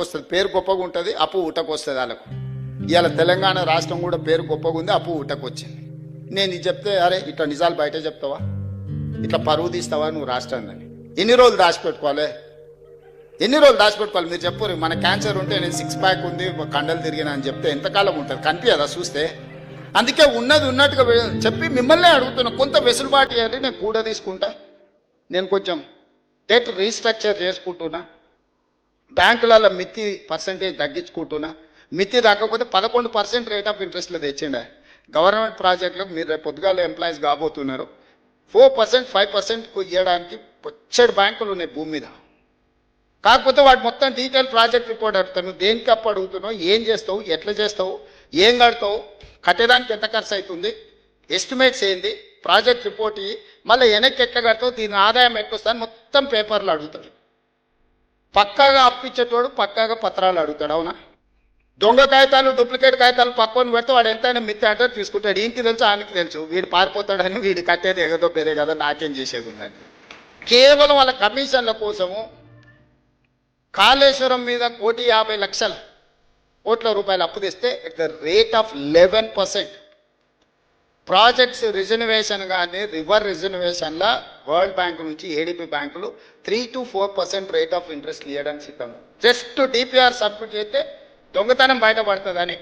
వస్తుంది పేరు గొప్పగా ఉంటుంది అప్పు ఊటకు వస్తుంది వాళ్ళకు. ఇవాళ తెలంగాణ రాష్ట్రం కూడా పేరు గొప్పగా ఉంది అప్పు ఊటకు వచ్చింది నేను ఇది చెప్తే అరే ఇట్లా నిజాలు బయట చెప్తావా? ఇట్లా పరువు తీస్తావా నువ్వు రాష్ట్రాన్ని? ఎన్ని రోజులు దాచిపెట్టుకోవాలి? ఎన్ని రోజులు దాచిపెట్టుకోవాలి? మీరు చెప్పరు మన క్యాన్సర్ ఉంటే నేను సిక్స్ ప్యాక్ ఉంది కండలు తిరిగిన అని చెప్తే ఎంతకాలం ఉంటుంది? కనిపించదా? చూస్తే. అందుకే ఉన్నది ఉన్నట్టుగా చెప్పి మిమ్మల్ని అడుగుతున్నా కొంత వెసులుబాటు ఇవ్వండి నేను కూడా తీసుకుంటా. నేను కొంచెం డేట్ రీస్ట్రక్చర్ చేసుకుంటున్నా. బ్యాంకులలో మిత్తి పర్సంటేజ్ తగ్గించుకుంటున్నా. మిత్తి తగ్గకపోతే పదకొండు పర్సెంట్ రేట్ ఆఫ్ ఇంట్రెస్ట్లో తెచ్చిండే. గవర్నమెంట్ ప్రాజెక్టులకు మీరు రేపు పొద్దుగాల ఎంప్లాయీస్ కాబోతున్నారు. ఫోర్ పర్సెంట్ ఫైవ్ పర్సెంట్కు ఇవ్వడానికి పొచ్చడి బ్యాంకులు ఉన్నాయి భూమి మీద. కాకపోతే వాడు మొత్తం డీటెయిల్ ప్రాజెక్ట్ రిపోర్ట్ అడుగుతాను. దేనికి అప్పు అడుగుతున్నావు? ఏం చేస్తావు? ఎట్లా చేస్తావు? ఏం కడతావు? కట్టేదానికి ఎంత ఖర్చు అవుతుంది ఎస్టిమేట్స్ ఏంది? ప్రాజెక్ట్ రిపోర్ట్ ఇయ్యి. మళ్ళీ వెనక్కి ఎట్లా కడతావు? దీని ఆదాయం ఎక్కువ మొత్తం పేపర్లు అడుగుతాడు. పక్కాగా అప్పించేటోడు పక్కాగా పత్రాలు అడుగుతాడు అవునా? దొంగ కాగితాలు డూప్లికేట్ కాగితాలు పక్కన పెడితే వాడు ఎంతైనా మిత్తి అంటే తీసుకుంటాడు. ఇంటికి తెలుసు ఆయనకి తెలుసు. వీడు పారిపోతాడని వీడు కట్టేది ఎగదొబ్బేదే పేరే కదా నాకేం చేసేది ఉందని. కేవలం వాళ్ళ కమిషన్ల కోసము కాళేశ్వరం మీద కోటి యాభై లక్షల కోట్ల రూపాయలు అప్పు తెస్తే at the rate of eleven percent projects reservation కానీ రివర్ రిజర్వేషన్లో వరల్డ్ బ్యాంక్ నుంచి ఏడీపీ బ్యాంకులు three to four percent rate of interest ఇవ్వడానికి సిద్ధం. జస్ట్ డిపిఆర్ సబ్మిట్ చేస్తే దొంగతనం బయటపడుతుందని.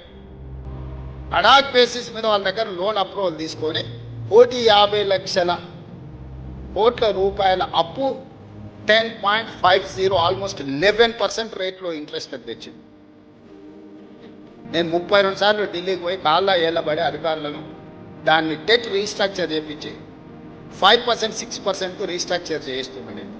అడాక్ బేసిస్ మీద వాళ్ళ దగ్గర లోన్ అప్రూవల్ తీసుకొని కోటి యాభై లక్షల కోట్ల రూపాయల అప్పు ten point five zero almost eleven percent రేట్లో ఇంట్రెస్ట్ తెచ్చింది. నేను ముప్పై రెండు సార్లు ఢిల్లీకి పోయి కాళ్ళ ఏళ్ళబడి అధికారులను దాన్ని డెట్ రీస్ట్రక్చర్ చేయించి five percent six percent restructure చేయిస్తున్నాను నేను.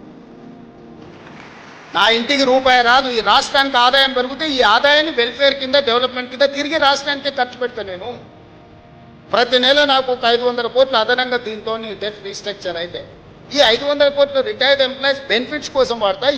నా ఇంటికి రూపాయి రాదు ఈ రాష్ట్రానికి ఆదాయం పెరిగితే ఈ ఆదాయాన్ని వెల్ఫేర్ కింద డెవలప్మెంట్ కింద తిరిగి రాష్ట్రానికే ఖర్చు పెడతాను నేను. ప్రతి నెల నాకు ఒక ఐదు వందల కోట్లు అదనంగా దీంతో డెట్ రీస్ట్రక్చర్ అయితే ఈ ఐదు వందల కోట్లు రిటైర్డ్ ఎంప్లాయీస్ బెనిఫిట్స్ కోసం వాడతాయి